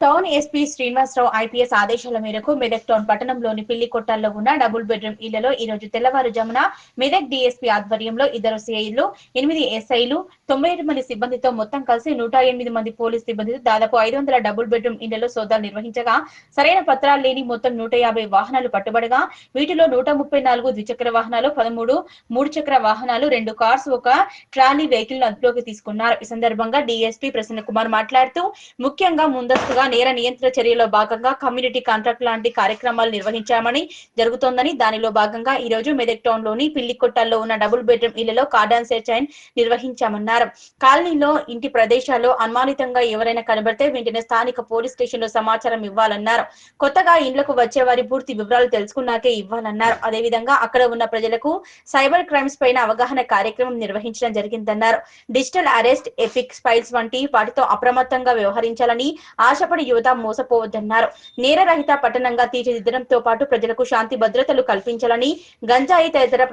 Town SP Srinivasarao IPS ఆదేశాల మేరకు Medak town పట్టణంలోని పిల్లి కొట్టాల్లో ఉన్న డబుల్ బెడ్రూమ్ ఇళ్ళలో ఈ రోజు తెల్లవారుజామున మెదక్ డీఎస్పీ ఆధ్వర్యంలో ఇద్దరు సిఐలు ఎనిమిది ఎస్ఐలు తొంభై ఏడు మంది సిబ్బందితో మొత్తం కలిసి నూట ఎనిమిది మంది పోలీస్ సిబ్బందితో దాదాపు ఐదు వందల డబుల్ బెడ్రూమ్ ఇళ్ళలో సోదాలు నిర్వహించగా సరైన పత్రాలు లేని మొత్తం నూట యాభై వాహనాలు పట్టుబడగా వీటిలో నూట ముప్పై నాలుగు ద్విచక్ర వాహనాలు పదమూడు మూడు చక్ర వాహనాలు రెండు కార్స్ ఒక ట్రాలీ వెహికల్ అదుపులోకి తీసుకున్నారు. ఈ సందర్భంగా డీఎస్పీ ప్రసన్న కుమార్ మాట్లాడుతూ ముఖ్యంగా ముందస్తుగా నేర నియంత్రణ చర్యలో భాగంగా కమ్యూనిటీ కాంట్రాక్ట్ లాంటి కార్యక్రమాలు నిర్వహించామని జరుగుతోందని దానిలో భాగంగా ఈ రోజు మెదక్ టౌన్లోని పిల్లికొట్టల్లో ఉన్న డబుల్ బెడ్రూమ్ ఇళ్ళలో కార్డాన్ సెర్చ్ నిర్వహించామన్నారు. కాలనీలో ఇంటి ప్రదేశాల్లో అనుమానితంగా ఎవరైనా కనబడితే వెంటనే స్థానిక పోలీస్ స్టేషన్లో సమాచారం ఇవ్వాలన్నారు. కొత్తగా ఇండ్లకు వచ్చే వారి పూర్తి వివరాలు తెలుసుకున్నాకే ఇవ్వాలన్నారు. అదేవిధంగా అక్కడ ఉన్న ప్రజలకు సైబర్ క్రైమ్స్ పైన అవగాహన కార్యక్రమం నిర్వహించడం జరిగిందన్నారు. డిజిటల్ అరెస్ట్ ఎఫిక్స్ ఫైల్స్ వంటి వాటితో అప్రమత్తంగా వ్యవహరించాలని ఆశపడి యువత మోసపోవద్దన్నారు. నేరరహిత పట్టణంగా తీర్చిదిద్దడంతో పాటు ప్రజలకు శాంతి భద్రతలు కల్పించాలని గంజాయి తదితర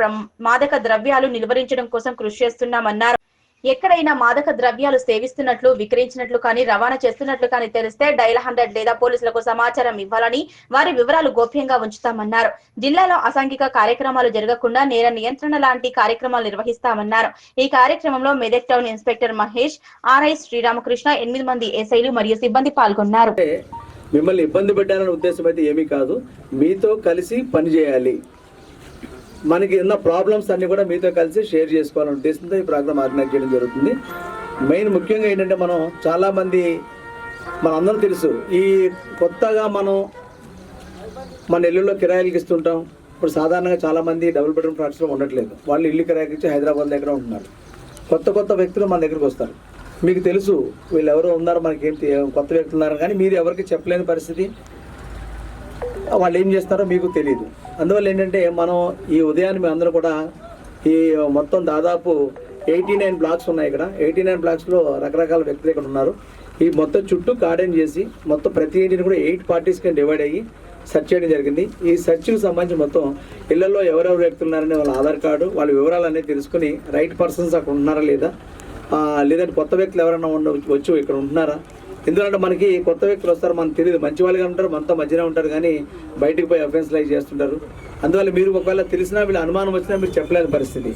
మాదక ద్రవ్యాలు నిలువరించడం కోసం కృషి చేస్తున్నామన్నారు. ఎక్కడైనా మాదక ద్రవ్యాలు సేవిస్తున్నట్లు విక్రయించినట్లు కానీ రవాణా చేస్తున్నట్లు కానీ తెలిస్తే డైల్ హండ్రెడ్ లేదా పోలీసులకు సమాచారం ఇవ్వాలని వారి వివరాలు గోప్యంగా ఉంచుతామన్నారు. జిల్లాలో అసాంఘిక కార్యక్రమాలు జరగకుండా నేర నియంత్రణ లాంటి కార్యక్రమాలు నిర్వహిస్తామన్నారు. ఈ కార్యక్రమంలో Medak town inspector Mahesh RI Sriramakrishna ఎనిమిది మంది ఎస్ఐలు మరియు సిబ్బంది పాల్గొన్నారు. మిమ్మల్ని ఇబ్బంది పెట్టాలనే ఉద్దేశం అయితే ఏమీ కాదు. మీతో కలిసి పని చేయాలి. మనకి ఉన్న ప్రాబ్లమ్స్ అన్ని కూడా మీతో కలిసి షేర్ చేసుకోవాలని ఉద్దేశంతో ఈ ప్రోగ్రామ్ ఆర్గనైజ్ చేయడం జరుగుతుంది. మెయిన్ ముఖ్యంగా ఏంటంటే మనం చాలామంది మనందరం తెలుసు ఈ కొత్తగా మనం మన ఇల్లులో కిరాయిలకి ఇస్తుంటాం. ఇప్పుడు సాధారణంగా చాలామంది డబుల్ బెడ్రూమ్ ఫ్లాట్స్లో ఉండట్లేదు. వాళ్ళు ఇల్లు కిరాయికి ఇచ్చి హైదరాబాద్ దగ్గర ఉంటున్నారు. కొత్త కొత్త వ్యక్తులు మన దగ్గరికి వస్తారు. మీకు తెలుసు వీళ్ళు ఎవరో ఉన్నారు మనకేం కొత్త వ్యక్తులు ఉన్నారు కానీ మీరు ఎవరికి చెప్పలేని పరిస్థితి. వాళ్ళు ఏం చేస్తారో మీకు తెలియదు అందువల్ల ఏంటంటే మనం ఈ ఉదయాన్నే మేము అందరూ కూడా ఈ మొత్తం దాదాపు ఎయిటీ నైన్ బ్లాక్స్ ఉన్నాయి ఇక్కడ. ఎయిటీ నైన్ బ్లాక్స్లో రకరకాల వ్యక్తులు ఇక్కడ ఉన్నారు. ఈ మొత్తం చుట్టూ గార్డెన్ చేసి మొత్తం ప్రతి ఇంటిని కూడా ఎయిట్ పార్టీస్ కింద డివైడ్ అయ్యి సెర్చ్ చేయడం జరిగింది. ఈ సెర్చ్కి సంబంధించి మొత్తం ఇళ్ళలో ఎవరెవరు వ్యక్తులు ఉన్నారనే వాళ్ళ ఆధార్ కార్డు వాళ్ళ వివరాలు అనేది తెలుసుకుని రైట్ పర్సన్స్ అక్కడ ఉన్నారా లేదా? లేదంటే కొత్త వ్యక్తులు ఎవరైనా ఉండ వచ్చి ఇక్కడ ఉంటున్నారా? ఎందుకంటే మనకి కొత్త వ్యక్తులు వస్తారు మనకు తెలియదు మంచి వాళ్ళుగా ఉంటారు మనతో మధ్యనే ఉంటారు కానీ బయటికి పోయి అఫెన్స్ లైక్ చేస్తుంటారు. అందువల్ల మీరు ఒకవేళ తెలిసినా వీళ్ళు అనుమానం వచ్చినా మీరు చెప్పలేని పరిస్థితి.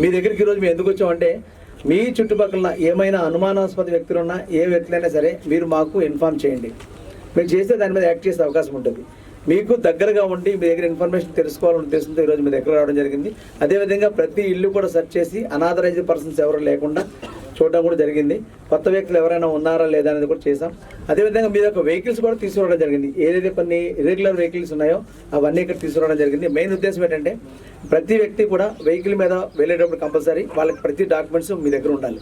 మీ దగ్గరికి ఈరోజు మేము ఎందుకు వచ్చామంటే మీ చుట్టుపక్కల ఏమైనా అనుమానాస్పద వ్యక్తులున్నా ఏ వ్యక్తులైనా సరే మీరు మాకు ఇన్ఫార్మ్ చేయండి. మీరు చేస్తే దాని మీద యాక్ట్ చేసే అవకాశం ఉంటుంది. మీకు దగ్గరగా ఉండి మీ దగ్గర ఇన్ఫర్మేషన్ తెలుసుకోవాలని ఉద్దేశంతో ఈరోజు మీ దగ్గర రావడం జరిగింది. అదేవిధంగా ప్రతి ఇల్లు కూడా సెర్చ్ చేసి అనాథరైజ్డ్ పర్సన్స్ ఎవరు లేకుండా చూడడం కూడా జరిగింది. కొత్త వ్యక్తులు ఎవరైనా ఉన్నారా లేదా అనేది కూడా చేసాం అదేవిధంగా మీ యొక్క వెహికల్స్ కూడా తీసుకురావడం జరిగింది. ఏదైతే కొన్ని ఇర్రెగ్యులర్ వెహికల్స్ ఉన్నాయో అవన్నీ ఇక్కడ తీసుకురావడం జరిగింది. మెయిన్ ఉద్దేశం ఏంటంటే ప్రతి వ్యక్తి కూడా వెహికల్ మీద వెళ్ళేటప్పుడు కంపల్సరీ వాళ్ళకి ప్రతి డాక్యుమెంట్స్ మీ దగ్గర ఉండాలి.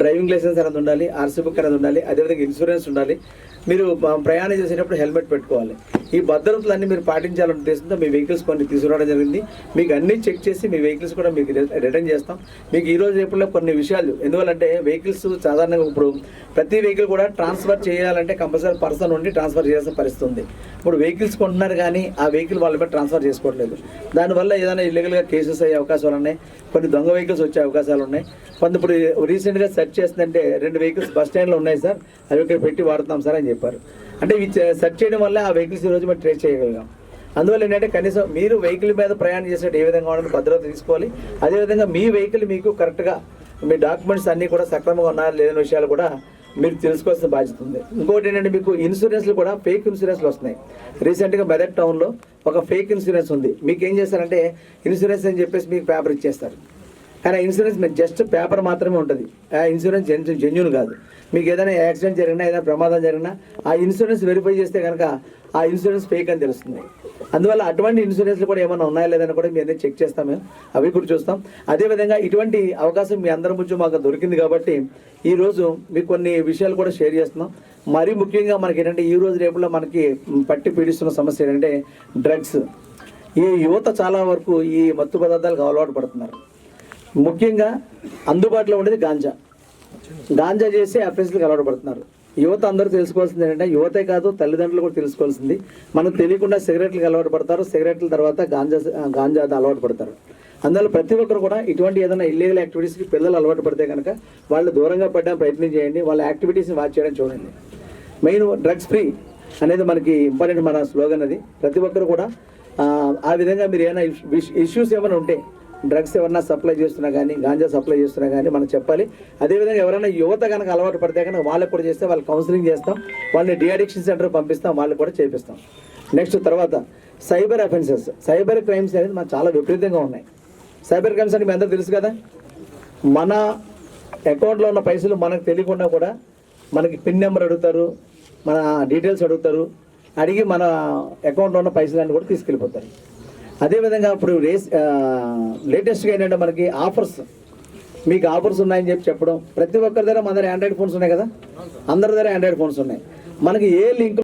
డ్రైవింగ్ లైసెన్స్ అనేది ఉండాలి ఆర్సీ బుక్ అనేది ఉండాలి అదేవిధంగా ఇన్సూరెన్స్ ఉండాలి. మీరు ప్రయాణం చేసేటప్పుడు హెల్మెట్ పెట్టుకోవాలి. ఈ భద్రతలన్నీ మీరు పాటించాలనే ఉద్దేశంతో మీ వెహికల్స్ కొన్ని తీసుకురావడం జరిగింది. మీకు అన్నీ చెక్ చేసి మీ వెహికల్స్ కూడా మీకు రిటర్న్ చేస్తాం. మీకు ఈ రోజు రేపులో కొన్ని విషయాలు ఎందువల్లంటే వెహికల్స్ సాధారణంగా ఇప్పుడు ప్రతి వెహికల్ కూడా ట్రాన్స్ఫర్ చేయాలంటే కంపల్సరీ పర్సన్ ఉండి ట్రాన్స్ఫర్ చేయాల్సిన పరిస్థితి ఉంది. ఇప్పుడు వెహికల్స్ కొంటున్నారు కానీ ఆ వెహికల్ వాళ్ళ మీద ట్రాన్స్ఫర్ చేసుకోవట్లేదు. దానివల్ల ఏదైనా ఇల్లీగల్గా కేసెస్ అయ్యే అవకాశాలు ఉన్నాయి. కొన్ని దొంగ వెహికల్స్ వచ్చే అవకాశాలు ఉన్నాయి. కొంత ఇప్పుడు రీసెంట్గా సెర్చ్ చేస్తుందంటే రెండు వెహికల్స్ బస్ స్టాండ్లో ఉన్నాయి సార్. అవి ఇక్కడ పెట్టి వాడుతున్నాం సార్ అని చెప్పారు. అంటే ఇవి సెర్చ్ చేయడం వల్ల ఆ వెహికల్స్ రోజు మనం ట్రేస్ చేయగలిగాం. అందువల్ల ఏంటంటే కనీసం మీరు వెహికల్ మీద ప్రయాణం చేసినట్టు ఏ విధంగా ఉండాలని భద్రత తీసుకోవాలి. అదేవిధంగా మీ వెహికల్ మీకు కరెక్ట్గా మీ డాక్యుమెంట్స్ అన్నీ కూడా సక్రమంగా ఉన్నాయా లేదని విషయాలు కూడా మీరు తెలుసుకోవాల్సిన బాధ్యత ఉంది. ఇంకోటి ఏంటంటే మీకు ఇన్సూరెన్స్లు కూడా ఫేక్ ఇన్సూరెన్స్లు వస్తున్నాయి. రీసెంట్గా మెదక్ టౌన్లో ఒక ఫేక్ ఇన్సూరెన్స్ ఉంది. మీకు ఏం చేస్తారంటే ఇన్సూరెన్స్ అని చెప్పేసి మీకు పేపర్ ఇచ్చేస్తారు. కానీ ఆ ఇన్సూరెన్స్ మీకు జస్ట్ పేపర్ మాత్రమే ఉంటుంది. ఆ ఇన్సూరెన్స్ జెన్ జెన్యున్ కాదు. మీకు ఏదైనా యాక్సిడెంట్ జరిగినా ఏదైనా ప్రమాదం జరిగినా ఆ ఇన్సూరెన్స్ వెరిఫై చేస్తే కనుక ఆ ఇన్సూరెన్స్ ఫేక్ అని తెలుస్తుంది. అందువల్ల అటువంటి ఇన్సూరెన్స్లు కూడా ఏమైనా ఉన్నాయా లేదని కూడా మేము అన్నీ చెక్ చేస్తాం మేము. అవి కూడా చూస్తాం. అదేవిధంగా ఇటువంటి అవకాశం మీ అందరి ముందు మాకు దొరికింది కాబట్టి ఈరోజు మీకు కొన్ని విషయాలు కూడా షేర్ చేస్తున్నాం. మరీ ముఖ్యంగా మనకి ఏంటంటే ఈ రోజు రేపులో మనకి పట్టి పీడిస్తున్న సమస్య ఏంటంటే డ్రగ్స్. ఈ యువత చాలా వరకు ఈ మత్తు పదార్థాలకు అలవాటు పడుతున్నారు. ముఖ్యంగా అందుబాటులో ఉండేది గాంజా. గాంజా చేసి అఫెన్స్లకు అలవాటు పడుతున్నారు యువత అందరూ తెలుసుకోవాల్సింది ఏంటంటే యువతే కాదు తల్లిదండ్రులు కూడా తెలుసుకోవాల్సింది మనకు తెలియకుండా సిగరెట్లకు అలవాటు పడతారు సిగరెట్ల తర్వాత గాంజా గాంజా అలవాటు పడతారు అందువల్ల ప్రతి ఒక్కరు కూడా ఇటువంటి ఏదైనా ఇల్లీగల్ యాక్టివిటీస్కి పిల్లలు అలవాటు పడితే కనుక వాళ్ళు దూరంగా పడడానికి ప్రయత్నం చేయండి వాళ్ళ యాక్టివిటీస్ని వాచ్ చేయడం చూడండి. మెయిన్ డ్రగ్స్ ఫ్రీ అనేది మనకి ఇంపార్టెంట్ మన స్లోగన్ అది. ప్రతి ఒక్కరు కూడా ఆ విధంగా మీరు ఏమైనా ఇష్యూస్ ఏమైనా ఉంటే డ్రగ్స్ ఎవరన్నా సప్లై చేస్తున్నా కానీ గాంజా సప్లై చేస్తున్నా కానీ మనం చెప్పాలి. అదేవిధంగా ఎవరైనా యువత కనుక అలవాటు పడితే కనుక వాళ్ళకి కూడా చేస్తే వాళ్ళు కౌన్సిలింగ్ చేస్తాం వాళ్ళని డిఅడిక్షన్ సెంటర్ పంపిస్తాం వాళ్ళకి కూడా చేపిస్తాం. నెక్స్ట్ తర్వాత సైబర్ అఫెన్సెస్ సైబర్ క్రైమ్స్ అనేది మనకు చాలా విపరీతంగా ఉన్నాయి. సైబర్ క్రైమ్స్ అంటే మీ అందరూ తెలుసు కదా? మన అకౌంట్లో ఉన్న పైసలు మనకు తెలియకుండా కూడా మనకి పిన్ నెంబర్ అడుగుతారు మన డీటెయిల్స్ అడుగుతారు అడిగి మన అకౌంట్లో ఉన్న పైసలన్నీ కూడా తీసుకెళ్ళిపోతారు. అదేవిధంగా ఇప్పుడు రేస్ లేటెస్ట్గా ఏంటంటే మనకి ఆఫర్స్ మీకు ఆఫర్స్ ఉన్నాయని చెప్పి చెప్పడం. ప్రతి ఒక్కరి దగ్గర మన దగ్గర ఆండ్రాయిడ్ ఫోన్స్ ఉన్నాయి కదా? అందరి దగ్గర ఆండ్రాయిడ్ ఫోన్స్ ఉన్నాయి. మనకి ఏ లింక్